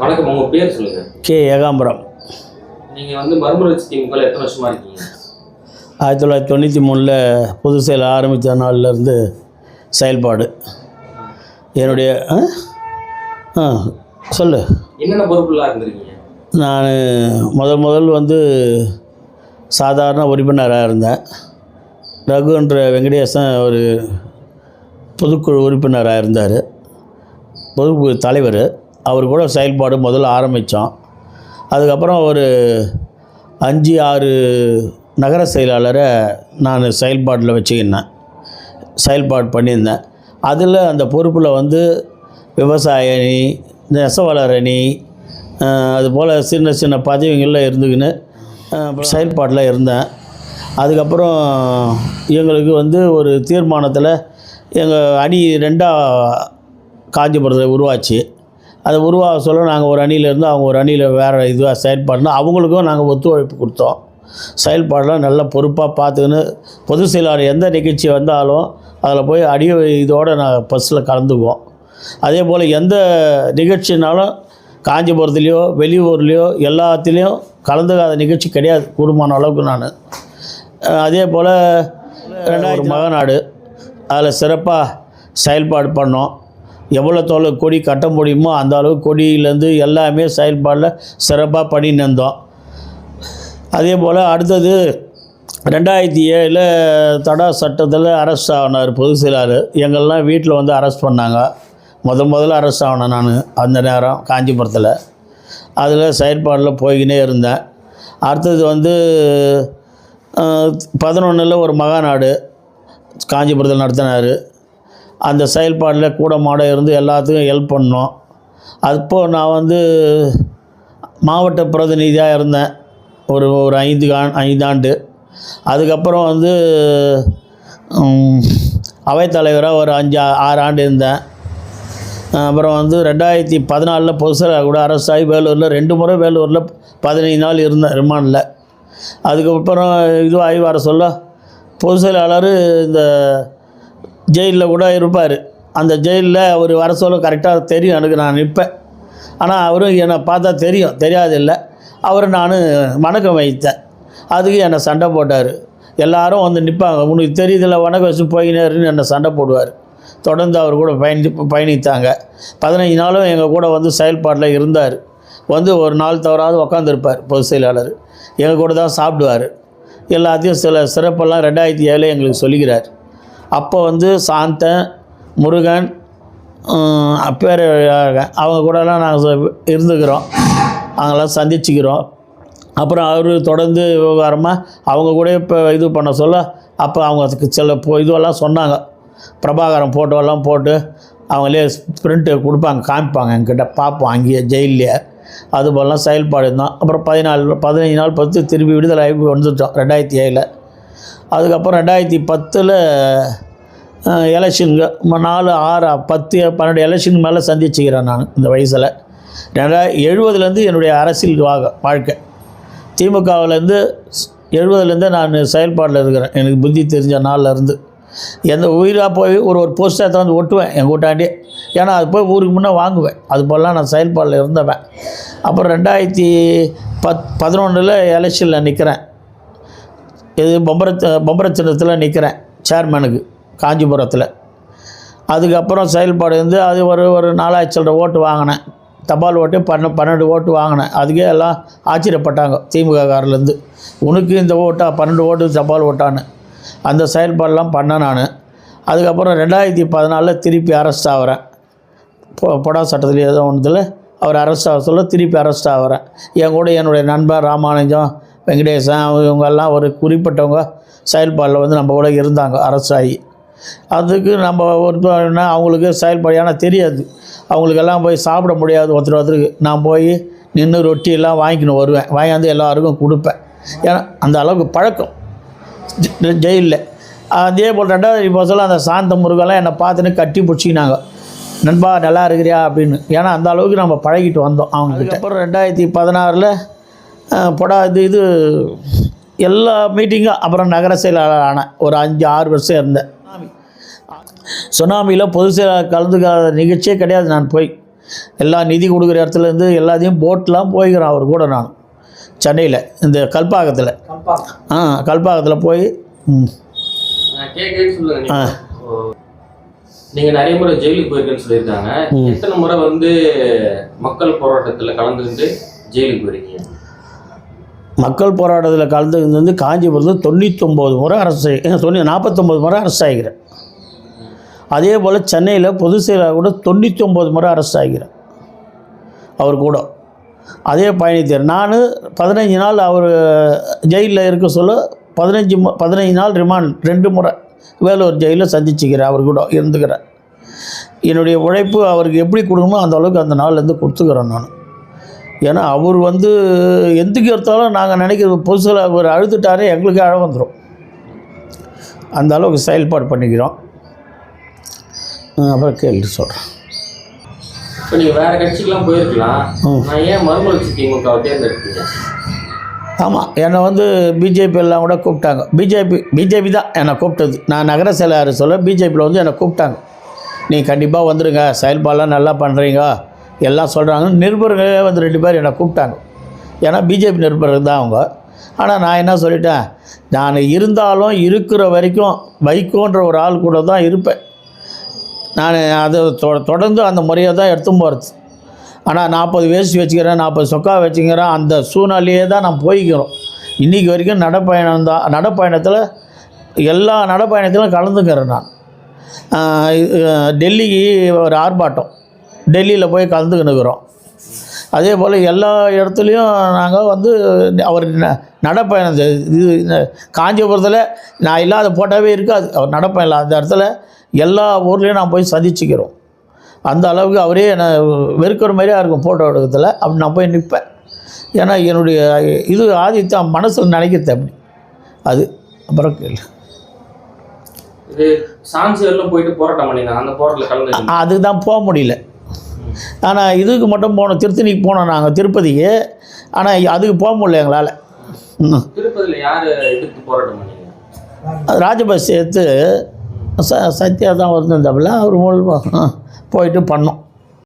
வணக்கம் உங்க பேர் சொல்லுங்க. கே. ஏகாம்பரம். நீங்க வந்து மறுமலர்ச்சி திமுக எத்தனை வருஷமா இருக்கீங்க? ஆயிரத்தி தொள்ளாயிரத்தி தொண்ணூற்றி மூணில் புது செயல் ஆரம்பித்த நாள்லேருந்து செயல்பாடு. என்னுடைய ஆ? ஆ சொல்லு. என்னென்ன பொறுப்புலாம் இருந்திருக்கீங்க? நான் முதல் முதல் வந்து சாதாரண உறுப்பினராக இருந்தேன். ரகுன்ற வெங்கடேசன் ஒரு பொதுக்குழு உறுப்பினராக இருந்தார். பொதுக்குழு தலைவர். அவர் கூட செயல்பாடு முதல்ல ஆரம்பித்தோம் அதுக்கப்புறம் ஒரு அஞ்சு ஆறு நகர செயலாளரை நான் செயல்பாட்டில் வச்சுக்கினேன் செயல்பாடு பண்ணியிருந்தேன். அதில் அந்த பொறுப்பில் வந்து விவசாய அணி நெசவாளர் அணி அதுபோல் சின்ன சின்ன பதவிகளில் இருந்துக்கின்னு செயல்பாட்டில் இருந்தேன். அதுக்கப்புறம் எங்களுக்கு வந்து ஒரு தீர்மானத்தில் எங்கள் அணி ரெண்டாக காஞ்சிபுரத்தில் உருவாச்சு. அதை உருவாக சொல்ல நாங்கள் ஒரு அணியில் இருந்து அவங்க ஒரு அணியில் வேறு இதுவாக செயல்பாடுனா அவங்களுக்கும் நாங்கள் ஒத்துழைப்பு கொடுத்தோம். செயல்பாடெலாம் நல்ல பொறுப்பாக பார்த்துக்கின்னு பொது செயலாளர் எந்த நிகழ்ச்சி வந்தாலும் அதில் போய் அடி இதோடு நான் பஸ்ஸில் கலந்துக்குவோம். அதே போல் எந்த நிகழ்ச்சினாலும் காஞ்சிபுரத்துலேயோ வெளியூர்லேயோ எல்லாத்துலேயும் கலந்துக்காத நிகழ்ச்சி கிடையாது கூடுமான அளவுக்கு நான். அதே போல் ரெண்டாயிரத்தி மகநாடு அதில் சிறப்பாக செயல்பாடு பண்ணோம். எவ்வளோ தொலை கொடி கட்ட முடியுமோ அந்த அளவு கொடியிலேருந்து எல்லாமே செயல்பாடில் சிறப்பாக பண்ணின்னு இருந்தோம். அதே போல் அடுத்தது ரெண்டாயிரத்தி ஏழில் தடா சட்டத்தில் அரெஸ்ட் ஆகினார் பொது சிலார் எங்கள்லாம் வீட்டில் வந்து அரெஸ்ட் பண்ணாங்க. முத முதல்ல அரெஸ்ட் ஆகினேன் நான் அந்த நேரம் காஞ்சிபுரத்தில். அதில் செயற்பாடில் போய்கினே இருந்தேன். அடுத்தது வந்து பதினொன்றில் ஒரு மகாநாடு காஞ்சிபுரத்தில் நடத்தினார். அந்த செயல்பாடில் கூட மாட இருந்து எல்லாத்துக்கும் ஹெல்ப் பண்ணோம். அப்போது நான் வந்து மாவட்ட பிரதிநிதியாக இருந்தேன். ஒரு ஒரு ஐந்து ஐந்தாண்டு அதுக்கப்புறம் வந்து அவைத்தலைவராக ஒரு அஞ்சு ஆறு ஆண்டு இருந்தேன். அப்புறம் வந்து ரெண்டாயிரத்தி பதினாலில் பொதுசலாக கூட அரசாகி வேலூரில் ரெண்டு முறை வேலூரில் பதினைந்து நாள் இருந்தேன் ரிமாண்டில். அதுக்கப்புறம் இதுவாகி வர சொல்ல பொது செயலாளர் இந்த ஜெயிலில் கூட இருப்பார். அந்த ஜெயிலில் அவர் வர சொல்ல கரெக்டாக தெரியும் எனக்கு நான் நிற்பேன். ஆனால் அவரும் என்னை பார்த்தா தெரியும். தெரியாதில்லை அவர் நான் வணக்கம் வைத்தேன். அதுக்கு என்னை சண்டை போட்டார். எல்லாரும் வந்து நிற்பாங்க. உனக்கு தெரியுதில்ல வணக்கம் வச்சு போயினேருன்னு என்னை சண்டை போடுவார். தொடர்ந்து அவர் கூட பயணி பயணித்தாங்க. பதினஞ்சு நாளும் எங்கள் கூட வந்து செயல்பாட்டில் இருந்தார். வந்து ஒரு நாள் தவறாது உக்காந்துருப்பார் பொதுச் செயலாளர். எங்கள் கூட தான் சாப்பிடுவார். எல்லாத்தையும் சில சிறப்பெல்லாம் ரெண்டாயிரத்தி ஏழில் எங்களுக்கு சொல்லிக்கிறார். அப்போ வந்து சாந்தன் முருகன் ஹம், பேர் அவங்க கூடலாம் நாங்கள் இருந்துக்கிறோம். அவங்களாம் சந்திச்சுக்கிறோம். அப்புறம் அவர் தொடர்ந்து விவகாரமாக அவங்க கூட இப்போ இது பண்ண சொல்ல அப்போ அவங்க அதுக்கு சில போ இதுவெல்லாம் சொன்னாங்க. பிரபாகரம் ஃபோட்டோவெல்லாம் போட்டு அவங்களே பிரிண்ட்டு கொடுப்பாங்க காமிப்பாங்க என்கிட்ட. பார்ப்போம் அங்கேயே ஜெயிலே அதுபோலலாம் செயல்பாடு தான். அப்புறம் பதினாலு பதினஞ்சு நாள் பத்து திருப்பி விடுதலை ஆகி வந்துட்டோம் ரெண்டாயிரத்தி ஏழில். அதுக்கப்புறம் ரெண்டாயிரத்தி பத்தில் எலெக்ஷனுக்கு நாலு ஆறு பத்து பன்னெண்டு எலெக்ஷனுக்கு மேலே சந்திச்சுக்கிறேன் நான் இந்த வயசில். ரெண்டாயிரம் எழுபதுலேருந்து என்னுடைய அரசியல் வாக வாழ்க்கை. திமுகவிலேருந்து எழுபதுலேருந்து நான் செயல்பாட்டில் இருக்கிறேன். எனக்கு புத்தி தெரிஞ்ச நாள்லேருந்து எந்த உயிராக போய் ஒரு ஒரு போஸ்டர் வந்து ஒட்டுவேன் என் வீட்டாண்டே ஏன்னா அது போய் ஊருக்கு முன்னே வாங்குவேன். அது போலலாம் நான் செயல்பாடில் இருந்தவன். அப்புறம் ரெண்டாயிரத்தி பத் பதினொன்றில் எலெக்ஷனில் நிற்கிறேன் இது பொம்பர பொம்பர சின்னத்தில் நிற்கிறேன் சேர்மனுக்கு காஞ்சிபுரத்தில். அதுக்கப்புறம் செயல்பாடு வந்து அது ஒரு ஒரு நாலாயிரத்தி சில்லற ஓட்டு வாங்கினேன். தபால் ஓட்டு பன்ன பன்னெண்டு ஓட்டு வாங்கினேன். அதுக்கே எல்லாம் ஆச்சரியப்பட்டாங்க திமுககாரிலேருந்து உனக்கு இந்த ஓட்டா பன்னெண்டு ஓட்டு தபால் ஓட்டான்னு. அந்த செயல்பாடெல்லாம் பண்ணேன் நான். அதுக்கப்புறம் ரெண்டாயிரத்தி பதினாலில் திருப்பி அரெஸ்ட் ஆகிறேன். பொ பொடா சட்டத்தில் ஏதோ ஒன்றுத்தில் அவர் அரெஸ்ட் ஆக சொல்ல திருப்பி அரெஸ்ட் ஆகிறேன். என் கூட என்னுடைய நண்பர் ராமானுஜம் வெங்கடேசன் அவங்க இவங்கெல்லாம் ஒரு குறிப்பிட்டவங்க செயல்பாடில் வந்து நம்ம கூட இருந்தாங்க அரசாகி அதுக்கு நம்ம ஒருத்தர்னா அவங்களுக்கு செயல்பாடு ஏன்னா தெரியாது. அவங்களுக்கெல்லாம் போய் சாப்பிட முடியாது ஒருத்தர் ஒருத்தருக்கு. நான் போய் நின்று ரொட்டி எல்லாம் வாங்கிக்கின்னு வருவேன் வாங்கியாந்து எல்லாருக்கும் கொடுப்பேன். ஏன்னா அந்த அளவுக்கு பழக்கம். ஜெயிலில். அதே போல் ரெண்டாவது இப்போ சொல்ல அந்த சாந்த முருகெல்லாம் என்னை பார்த்துன்னு கட்டி பிடிச்சிக்கினாங்க. நண்பா நல்லா இருக்கிறியா? அப்படின்னு. ஏன்னா அந்த அளவுக்கு நம்ம பழகிட்டு வந்தோம் அவங்கக்கிட்ட அப்புறம் ரெண்டாயிரத்தி பதினாறில் பொடா இது இது எல்லா மீட்டிங்கும் அப்புறம் நகர செயலாளர் ஆனேன் ஒரு அஞ்சு ஆறு வருஷம் இருந்தேன். சுனாமியில் பொது செயலாளர் கலந்துக்காத நிகழ்ச்சியே கிடையாது. நான் போய் எல்லா நிதி கொடுக்குற இடத்துலேருந்து எல்லாத்தையும் போட்லாம் போய்க்கிறேன் அவர் கூட நான். சென்னையில் இந்த கல்பாக்கத்தில். ஆ கல்பாக்கத்தில் போய் ம். நான் கேட்க கேட்க சொல்லுங்க நீங்க. ஓ. நீங்க நிறைய முறை ஜெயிலுக்கு போயிருக்கேன்னு சொல்லியிருக்காங்க. எத்தனை முறை வந்து மக்கள் போராட்டத்துல கலந்துக்கிட்டு ஜெயிலுக்கு போயிருக்கீங்க? மக்கள் போராட்டத்தில் கலந்து வந்து காஞ்சிபுரத்தில் தொண்ணூத்தொம்பது முறை அரசு தொண்ணூ நாற்பத்தொம்பது முறை அரசு ஆகிறேன் அதே போல் சென்னையில் பொது செயலாளர் கூட தொண்ணூத்தொம்பது முறை அரசு ஆகிறேன் அவர் கூட. அதே பயணித்தார். நான் பதினஞ்சு நாள் அவர் ஜெயிலில் இருக்க சொல்ல பதினஞ்சு மு பதினஞ்சு நாள் ரிமாண்ட் ரெண்டு முறை வேலூர் ஜெயிலில் சந்திச்சுக்கிறேன் அவர் கூட இருந்துக்கிறேன். என்னுடைய உழைப்பு அவருக்கு எப்படி கொடுக்கணுமோ அந்த அளவுக்கு அந்த நாள்லேருந்து கொடுத்துக்கிறேன் நான். ஏன்னா அவர் வந்து எதுக்கு எடுத்தாலும் நாங்கள் நினைக்கிறது பொதுசில் அவர் அழுதுட்டாரே எங்களுக்கு அழ வந்துடும் அந்த அளவுக்கு செயல்பாடு பண்ணிக்கிறோம். அப்புறம் கேள்வி சொல்கிறேன் இப்போ நீங்க வேற கட்சிக்கெல்லாம் போயிருக்கலாம். ம். நான் ஏன் மறுமலர்ச்சி திமுகவை தேர்ந்தெடுத்தீங்க? ஆமாம் என்னை வந்து பிஜேபி எல்லாம் கூட கூப்பிட்டாங்க. பிஜேபி பிஜேபி தான் என்னை கூப்பிட்டது. நான் நகர செயலாளர் சொல்ல பிஜேபியில் வந்து என்னை கூப்பிட்டாங்க. நீ கண்டிப்பாக வந்துடுங்க செயல்பாடெலாம் நல்லா பண்ணுறீங்க எல்லாம் சொல்கிறாங்க நிருபர்களே வந்து ரெண்டு பேர் என்னை கூப்பிட்டாங்க. ஏன்னா பிஜேபி நிருபர்கள் தான் அவங்க. ஆனால் நான் என்ன சொல்லிட்டேன்? நான் இருந்தாலும் இருக்கிற வரைக்கும் வைகோன்ற ஒரு ஆள் கூட தான் இருப்பேன். நான் அதை தொ- தொடர்ந்து அந்த முறையை தான் எடுத்து போகிறது ஆனால் நாற்பது வேஸ்ட் வச்சுக்கிறேன் நாற்பது சொக்கா வச்சுக்கிறேன் அந்த சூழ்நிலையே தான் நான் போய்க்கிறோம். இன்றைக்கி வரைக்கும் நடைப்பயணம் தான் நடைப்பயணத்தில் எல்லா நடைப்பயணத்திலும் கலந்துக்கிறேன் நான். டெல்லிக்கு ஒரு ஆர்ப்பாட்டம். டெல்லியில் போய் கலந்துக்கினுக்கிறோம் அதே போல் எல்லா இடத்துலையும் நாங்கள் வந்து அவர் ந- நடைப்பயணம் இது காஞ்சிபுரத்தில் நான் இல்லாத போட்டாவே இருக்காது. அவர் நடைப்பயணம் அந்த இடத்துல எல்லா ஊர்லேயும் நான் போய் சந்திச்சுக்கிறோம். அந்த அளவுக்கு அவரே என்னை வெறுக்கிற மாதிரியா இருக்கும் ஃபோட்டோ எடுக்கிறதுல. அப்படி நான் போய் நிற்பேன் ஏன்னா என்னுடைய இது ஆதித்யம் மனசில் நினைக்கிறது அப்படி. அது அப்புறம் கேளு. இது சான்சியர்லாம் போயிட்டு போராட்டம் பண்ணிருந்தாங்க. அந்த போராட்டத்தில் கலந்து அதுக்கு தான் போக முடியல. ஆனால் இதுக்கு மட்டும் போனோம் திருத்தணிக்கு போனோம் நாங்கள் திருப்பதிக்கு. ஆனால் அதுக்கு போக முடியல எங்களால். ராஜபஸ் சேர்த்து ச சத்யா தான் வந்திருந்தாப்புல அவர் மூலமாக போயிட்டு பண்ணோம்.